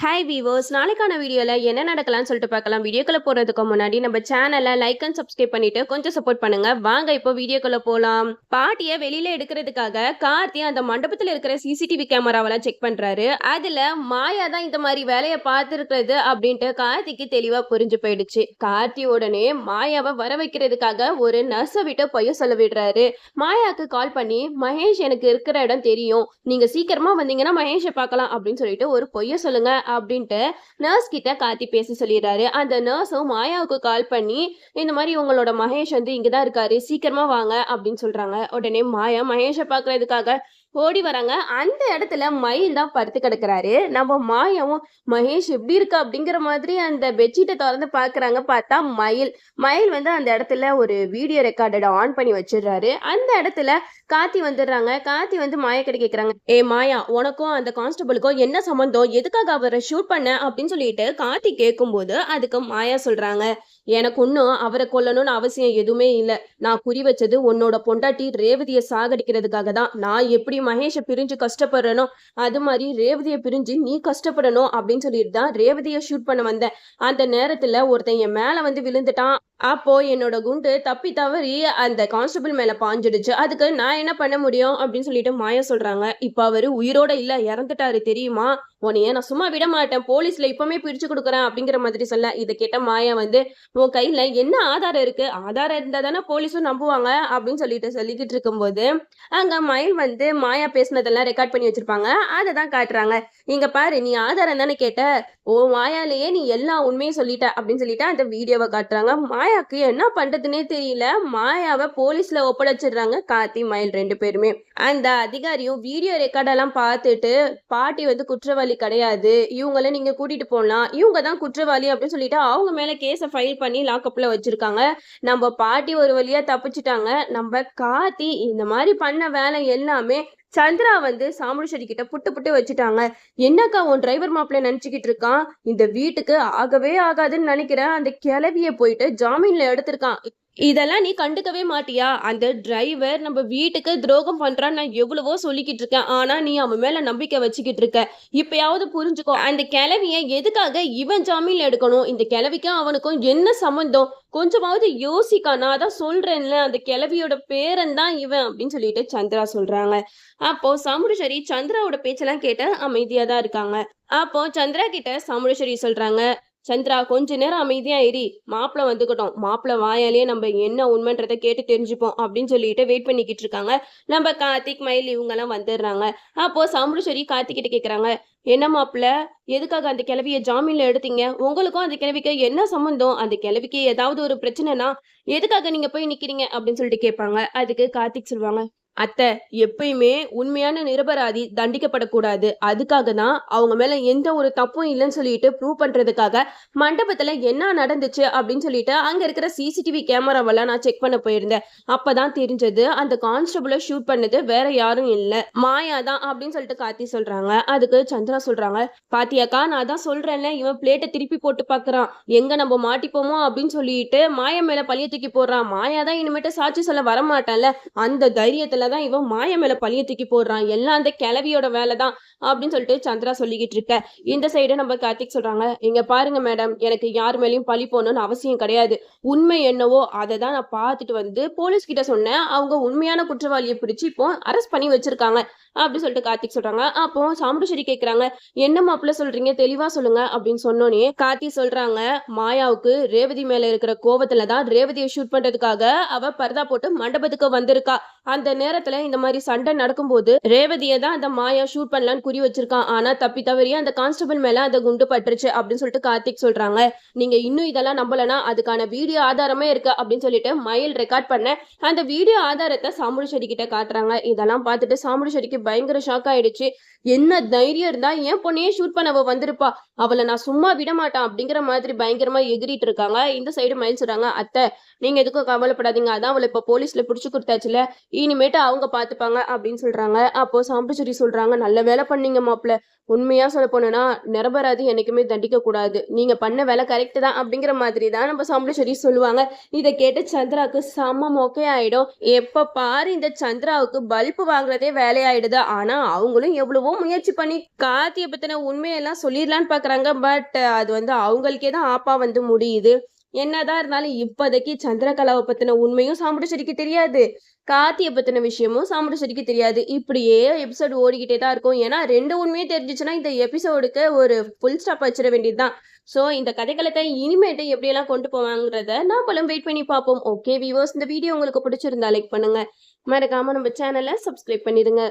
Hi viewers நாளைக்கான வீடியோவில் என்ன நடக்கலாம்னு சொல்லிட்டு பார்க்கலாம். வீடியோக்குள்ளே போகிறதுக்கு முன்னாடி நம்ம சேனலை லைக் அண்ட் சப்ஸ்கிரைப் பண்ணிட்டு கொஞ்சம் சப்போர்ட் பண்ணுங்க. வாங்க இப்போ வீடியோக்குள்ளே போகலாம் பாட்டியை வெளியில் எடுக்கிறதுக்காக கார்த்தி அந்த மண்டபத்தில் இருக்கிற சிசிடிவி கேமராவெல்லாம் செக் பண்ணுறாரு அதில் மாயா தான் இந்த மாதிரி வேலையை பார்த்துருக்கிறது அப்படின்ட்டு கார்த்திக்கு தெளிவாக புரிஞ்சு போயிடுச்சு. கார்த்தி உடனே மாயாவை வர வைக்கிறதுக்காக ஒரு நர்ஸை விட்டு பொய்ய சொல்ல விடுறாரு மாயாவுக்கு கால் பண்ணி மகேஷ் எனக்கு இருக்கிற இடம் தெரியும். நீங்கள் சீக்கிரமாக வந்தீங்கன்னா மகேஷை பார்க்கலாம் அப்படின்னு சொல்லிட்டு ஒரு பொய்ய சொல்லுங்க. அப்படின்ட்டு நர்ஸ் கிட்ட கார்த்தி பேச சொல்லிடுறாரு. அந்த நர்ஸும் மாயாவுக்கு கால் பண்ணி இந்த மாதிரி உங்களோட மகேஷ் வந்து இங்கே தான் இருக்காரு சீக்கிரமா வாங்க அப்படின்னு சொல்றாங்க. உடனே மாயா மகேஷை பார்க்கறதுக்காக ஓடி வராங்க. அந்த இடத்துல மயில் தான் படுத்து கிடக்குறாரு. நம்ம மாயாவும் மகேஷ் எப்படி இருக்கு? அப்படிங்கிற மாதிரி அந்த பெட்ஷீட்டை திறந்து பார்க்குறாங்க பார்த்தா மயில். மயில் வந்து அந்த இடத்துல ஒரு வீடியோ ரெக்கார்டட் ஆன் பண்ணி வச்சிடுறாரு. அந்த இடத்துல காத்தி வந்துடுறாங்க. காத்தி வந்து மாயா கிட்ட கேட்குறாங்க ஏ மாயா உனக்கும் அந்த கான்ஸ்டபிளுக்கும் என்ன சம்மந்தம் எதுக்காக அவரை ஷூட் பண்ண? அப்படின்னு சொல்லிட்டு காத்தி கேட்கும்போது அதுக்கு மாயா சொல்றாங்க எனக்கு ஒன்றும் அவரை கொல்லணும்னு அவசியம் எதுவுமே இல்லை. நான் குறி வச்சது உன்னோட பொண்டாட்டி ரேவதியை சாகடிக்கிறதுக்காக தான். நான் எப்படி மகேஷை பிரிஞ்சு கஷ்டப்படுறனோ அது மாதிரி ரேவதியை பிரிஞ்சு நீ கஷ்டப்படணும் அப்படின்னு சொல்லிட்டு தான் ரேவதியை ஷூட் பண்ண வந்தேன். அந்த நேரத்தில் ஒருத்தன் என் மேலே வந்து விழுந்துட்டான். அப்போ என்னோட குண்டு தப்பி தவறி அந்த கான்ஸ்டபிள் மேல பாஞ்சிடுச்சு. அதுக்கு நான் என்ன பண்ண முடியும் அப்படின்னு சொல்லிட்டு மாயா சொல்றாங்க. இப்ப அவரு உயிரோட இல்ல இறந்துட்டாரு தெரியுமா? உனைய நான் சும்மா விட மாட்டேன். போலீஸ்ல இப்பவுமே பிரிச்சு கொடுக்குறேன் அப்படிங்கிற மாதிரி சொல்ல. இதை கேட்ட மாயா வந்து உன் கையில என்ன ஆதாரம் இருக்கு? ஆதாரம் இருந்தா தானே போலீஸும் நம்புவாங்க அப்படின்னு சொல்லிட்டு சொல்லிக்கிட்டு இருக்கும்போது அங்க மயில் வந்து மாயா பேசினதெல்லாம் ரெக்கார்ட் பண்ணி வச்சிருப்பாங்க. அதை தான் காட்டுறாங்க. இங்க பாரு நீ ஆதாரம் தானே கேட்ட? ஓ மாயாலேயே நீ எல்லா உண்மையும் சொல்லிட்ட அப்படின்னு சொல்லிட்டு அந்த வீடியோவை காட்டுறாங்க. மாயாக்கு என்ன பண்றதுனே தெரியல. மாயாவை போலீஸ்ல ஒப்படைச்சிடுறாங்க கார்த்தி மயில் ரெண்டு பேருமே. அந்த அதிகாரியும் வீடியோ ரெக்கார்டெல்லாம் பார்த்துட்டு பாட்டி வந்து குற்றவாளி கிடையாது. இவங்கள நீங்க கூட்டிட்டு போகலாம் இவங்க தான் குற்றவாளி அப்படின்னு சொல்லிட்டு அவங்க மேல கேஸை ஃபைல் பண்ணி லாக்அப்ல வச்சிருக்காங்க. நம்ம பாட்டி ஒரு வழியா தப்பிச்சிட்டாங்க. நம்ம கார்த்தி இந்த மாதிரி பண்ண வேலை எல்லாமே சந்திரா வந்து சாமுண்டீஸ்வரி கிட்ட புட்டு புட்டு வச்சுட்டாங்க. என்னக்கா உன் டிரைவர் மாப்பிள்ளை நினைச்சுக்கிட்டு இருக்கான்? இந்த வீட்டுக்கு ஆகவே ஆகாதுன்னு நினைக்கிறேன் அந்த கிளவிய போயிட்டு ஜாமீன்ல எடுத்திருக்கான். இதெல்லாம் நீ கண்டுக்கவே மாட்டியா? அந்த டிரைவர் நம்ம வீட்டுக்கு துரோகம் பண்றான்னு நான் எவ்வளவோ சொல்லிக்கிட்டு இருக்கேன். ஆனா நீ அவன் மேல நம்பிக்கை வச்சுக்கிட்டு இருக்க. இப்பயாவது புரிஞ்சுக்கோ அந்த கிளவிய எதுக்காக இவன் ஜாமீன் எடுக்கணும்? இந்த கிளவிக்கும் அவனுக்கும் என்ன சம்மந்தம் கொஞ்சமாவது யோசிக்கா. நான் தான் சொல்றேன்ல அந்த கிளவியோட பேரன் தான் இவன் அப்படின்னு சொல்லிட்டு சந்திரா சொல்றாங்க. அப்போ சாமுண்டீஸ்வரி சந்திராவோட பேச்செல்லாம் கேட்டு அமைதியா தான் இருக்காங்க. அப்போ சந்திரா கிட்ட சாமுண்டீஸ்வரி சொல்றாங்க சந்திரா கொஞ்ச நேரம் அமைதியா ஏறி மாப்பிள்ள வந்துக்கிட்டோம். மாப்பிள்ள வாயாலே நம்ம என்ன உண்மைன்றதை கேட்டு தெரிஞ்சுப்போம் அப்படின்னு சொல்லிட்டு வெயிட் பண்ணிக்கிட்டு இருக்காங்க. நம்ம கார்த்திக் மயில் இவங்கெல்லாம் வந்துடுறாங்க. அப்போ சாமுண்டீஸ்வரி கார்த்திக்கிட்ட கேட்குறாங்க என்ன மாப்பிள்ள எதுக்காக அந்த கிழவிய ஜாமீன்ல எடுத்தீங்க? உங்களுக்கும் அந்த கிழவிக்கு என்ன சம்மந்தம் அந்த கிழவிக்கு ஏதாவது ஒரு பிரச்சனைனா எதுக்காக நீங்க போய் நிக்கிறீங்க? அப்படின்னு சொல்லிட்டு கேட்பாங்க அதுக்கு கார்த்திக் சொல்லுவாங்க அத்தை எப்பயுமே உண்மையான நிரபராதி தண்டிக்கப்படக்கூடாது. அதுக்காக தான் அவங்க மேல எந்த ஒரு தப்பும் இல்லைன்னு சொல்லிட்டு ப்ரூவ் பண்றதுக்காக மண்டபத்துல என்ன நடந்துச்சு அப்படின்னு சொல்லிட்டு அங்க இருக்கிற சிசிடிவி கேமராவெல்லாம் நான் செக் பண்ண போயிருந்தேன். அப்பதான் தெரிஞ்சது அந்த கான்ஸ்டபிளை ஷூட் பண்ணது வேற யாரும் இல்லை. மாயா தான் அப்படின்னு சொல்லிட்டு காத்தி சொல்றாங்க. அதுக்கு சந்திரா சொல்றாங்க பாத்தியாக்கா நான் தான் சொல்றேன்ல இவன் பிளேட்டை திருப்பி போட்டு பாக்குறான். எங்க நம்ம மாட்டிப்போமோ அப்படின்னு சொல்லிட்டு மாயா மேல பழிய தூக்கி போடுறான். மாயா தான் இனிமேட்டு சாட்சி சொல்ல வரமாட்டான்ல. அந்த தைரியத்துல தான் இவன் மாய மேல பழிய தூக்கி போடுறான். எல்லாம் அந்த கிளவியோட வேலை தான் அப்படின்னு சொல்லிட்டு சந்திரா சொல்லிக்கிட்டு இருக்க. இந்த சைடு நம்ம கார்த்திக் சொல்றாங்க இங்க பாருங்க மேடம் எனக்கு யார் மேலயும் பழி போகணும்னு அவசியம் கிடையாது. உண்மை என்னவோ அதை தான் நான் பார்த்துட்டு வந்து போலீஸ் கிட்ட சொன்னேன். அவங்க உண்மையான குற்றவாளியை பிடிச்சு இப்போ அரெஸ்ட் பண்ணி வச்சிருக்காங்க. அப்படின்னு சொல்லிட்டு கார்த்திக் சொல்றாங்க. அப்போ சாமுண்டீஸ்வரி கேக்குறாங்க என்ன மாப்பிள்ள சொல்றீங்க? தெளிவா சொல்லுங்க. அப்படின்னு சொன்னோனே கார்த்தி சொல்றாங்க மாயாவுக்கு ரேவதி மேல இருக்கிற கோவத்துல தான் ரேவதியை ஷூட் பண்றதுக்காக அவ பர்தா போட்டு மண்டபத்துக்கு வந்திருக்கா. அந்த நேரத்துல இந்த மாதிரி சண்டை நடக்கும்போது ரேவதியை தான் அந்த மாயா ஷூட் பண்ணலான்னு குறி வச்சிருக்கான். ஆனா தப்பி தவறிய அந்த கான்ஸ்டபிள் மேல அந்த குண்டு பட்டுருச்சு அப்படின்னு சொல்லிட்டு கார்த்திக் சொல்றாங்க. நீங்க இன்னும் இதெல்லாம் நம்பலனா அதுக்கான வீடியோ ஆதாரமே இருக்கு அப்படின்னு சொல்லிட்டு மயில் ரெக்கார்ட் பண்ண அந்த வீடியோ ஆதாரத்தை சாமுண்டீஸ்வரி கிட்ட காட்டுறாங்க. இதெல்லாம் பார்த்துட்டு செடிக்கு பயங்கர ஷாக் ஆயிடுச்சு. என்ன தைரியம் இருந்தா என் பொண்ணையே ஷூட் பண்ண அவ வந்திருப்பா. அவளை நான் சும்மா விட மாட்டான் அப்படிங்கிற மாதிரி பயங்கரமா எகிரிட்டு இருக்காங்க. இந்த சைடு மயில் சொல்றாங்க அத்தை நீங்க எதுக்கும் கவலைப்படாதீங்க. அதான் அவளை இப்ப போலீஸ்ல புடிச்சு கொடுத்தாச்சுல. இனிமேட்டு அவங்க பார்த்துப்பாங்க அப்படின்னு சொல்கிறாங்க அப்போ சாம்புச்செடி சொல்கிறாங்க நல்ல வேலை பண்ணீங்க மாப்பிள்ள. உண்மையாக சொல்ல போனோம்னா நிரபராதி என்றைக்குமே தண்டிக்க கூடாது. பண்ண வேலை கரெக்டு தான் அப்படிங்கிற மாதிரி தான் நம்ம சாம்புச்செடி சொல்லுவாங்க. இதை கேட்டு சந்திராவுக்கு செம்ம மொக்கை ஆகிடும் எப்போ பாரு இந்த சந்திராவுக்கு பல்பு வாங்குறதே வேலையாயிடுது. ஆனால் அவங்களும் எவ்வளவோ முயற்சி பண்ணி கார்த்தியை பற்றின உண்மையெல்லாம் சொல்லிடலான்னு பார்க்குறாங்க பட் அது வந்து அவங்களுக்கே தான் ஆப்பா வந்து முடியுது. என்னதான் இருந்தாலும் இப்போதைக்கு சந்திரகலாவை பத்தின உண்மையும் சாமுண்டச்சேரிக்கு தெரியாது. கார்த்தியை பத்தின விஷயமும் சாமுண்டச்சேரிக்கு தெரியாது. இப்படியே எபிசோடு ஓடிக்கிட்டே தான் இருக்கும். ஏன்னா ரெண்டு உண்மையும் தெரிஞ்சிச்சுன்னா இந்த எபிசோடுக்கு ஒரு ஃபுல் ஸ்டாப் வச்சிட வேண்டியதுதான். ஸோ இந்த கதைக்களத்தை இனிமேட்டு எப்படியெல்லாம் கொண்டு போவாங்கிறத நாமளும் வெயிட் பண்ணி பார்ப்போம். ஓகே வியூவர்ஸ் இந்த வீடியோ உங்களுக்கு பிடிச்சிருந்தா லைக் பண்ணுங்க. மறக்காம நம்ம சேனலை சப்ஸ்கிரைப் பண்ணிடுங்க.